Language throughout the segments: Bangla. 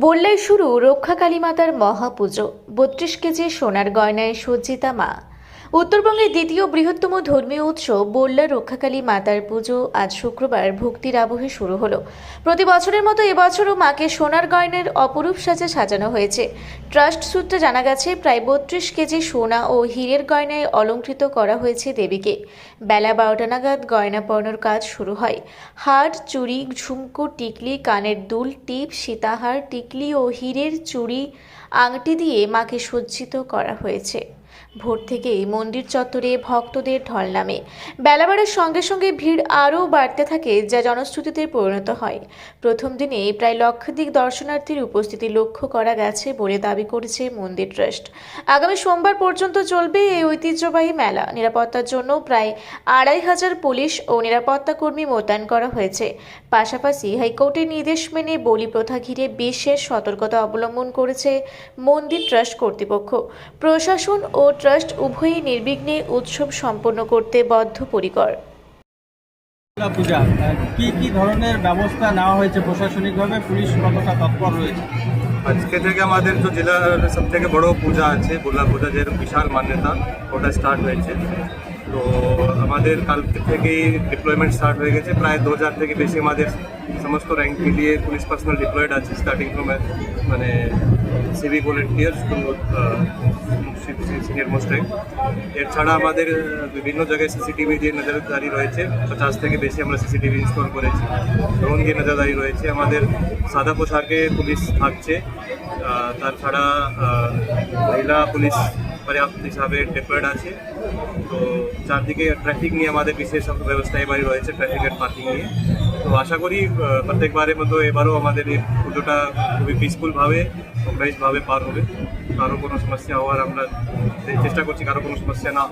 বললাই শুরু রক্ষাকালী মাতার মহাপুজো। বত্রিশ কেজি সোনার গয়নায় সজ্জিতা মা। উত্তরবঙ্গের দ্বিতীয় বৃহত্তম ধর্মীয় উৎসব বল্লা রক্ষাকালী মাতার পুজো আজ শুক্রবার ভক্তির আবহে শুরু হলো। প্রতি বছরের মতো এবছরও মাকে সোনার গয়নার অপরূপ সাজে সাজানো হয়েছে। ট্রাস্ট সূত্রে জানা গেছে, প্রায় বত্রিশ কেজি সোনা ও হীরের গয়নায় অলঙ্কৃত করা হয়েছে দেবীকে। বেলা বারোটা নাগাদ গয়না পরানোর কাজ শুরু হয়। হার চুড়ি, ঝুমকো, টিকলি, কানের দুল, টিপ, সীতাহার, টিকলি ও হীরের চুড়ি, আংটি দিয়ে মাকে সজ্জিত করা হয়েছে। ভোর থেকেই মন্দির চত্বরে ভক্তদের ঢল নামে। বেলাবারের সঙ্গে সঙ্গে ভিড় আরও বাড়তে থাকে, যা জনশ্রুতিতে পরিণত হয়। প্রথম দিনে প্রায় লক্ষাধিক দর্শনার্থীর উপস্থিতি লক্ষ্য করা গেছে বলে দাবি করেছে মন্দির ট্রাস্ট। আগামী সোমবার পর্যন্ত চলবে এই ঐতিহ্যবাহী মেলা। নিরাপত্তার জন্য প্রায় আড়াই হাজার পুলিশ ও নিরাপত্তা কর্মী মোতায়েন করা হয়েছে। পাশাপাশি হাইকোর্টের নির্দেশ মেনে বলি প্রথা ঘিরে বিশেষ সতর্কতা অবলম্বন করেছে মন্দির ট্রাস্ট কর্তৃপক্ষ। প্রশাসন ও ট্রাস্ট উভয়ই নির্বিঘ্নে উৎসব সম্পন্ন করতে বদ্ধপরিকর। দুর্গা পূজা কি কি ধরনের ব্যবস্থা নেওয়া হয়েছে প্রশাসনিকভাবে? পুলিশ কতটা তৎপর রয়েছে? আজকে থেকে আমাদের তো জেলার সব থেকে বড় পূজা আছে দুর্গা পূজা যের বিশাল মান্যতা ওটা স্টার্ট হয়েছে। তো আমাদের কালকে থেকেই ডিপ্লয়মেন্ট স্টার্ট হয়ে গেছে প্রায় দু হাজার থেকে বেশি আমাদের সমস্ত র্যাঙ্ক মিলিয়ে পুলিশ পার্সোনাল ডিপ্লয়েড আছে স্টার্টিং ফ্রম মানে সিভিক ভলেন্টিয়ার্স সিনিয়র মোস্ট এছাড়া আমাদের বিভিন্ন জায়গায় সিসিটিভি দিয়ে নজরদারি রয়েছে। পঞ্চাশ থেকে বেশি আমরা সিসিটিভি ইনস্টল করেছি ড্রোন দিয়ে নজরদারি রয়েছে। আমাদের সাদা পোশাকে পুলিশ থাকছে। তাছাড়া মহিলা পুলিশ পর্যাপ্ত হিসাবে ডিপ্লয়েড আছে। তো চারদিকে ট্রাফিক নিয়ে আমাদের বিশেষ ব্যবস্থা এবারই রয়েছে ট্রাফিক অ্যান্ড পার্কিং নিয়ে। তো আশা করি আহ, প্রত্যেকবারের মতো এবারও আমাদের এই পুজোটা খুবই পিসফুলভাবে বেশভাবে পার হবে। কারও কোনো সমস্যা হওয়ার আমরা চেষ্টা করছি কারও কোনো সমস্যা না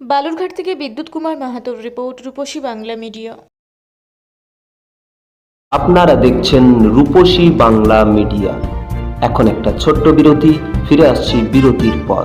বালুরঘাট থেকে বিদ্যুৎ কুমার মাহাতোর রিপোর্ট রূপসী বাংলা মিডিয়া। আপনারা দেখছেন রূপসী বাংলা মিডিয়া। এখন একটা ছোট্ট বিরতি ফিরে আসছি বিরতির পর।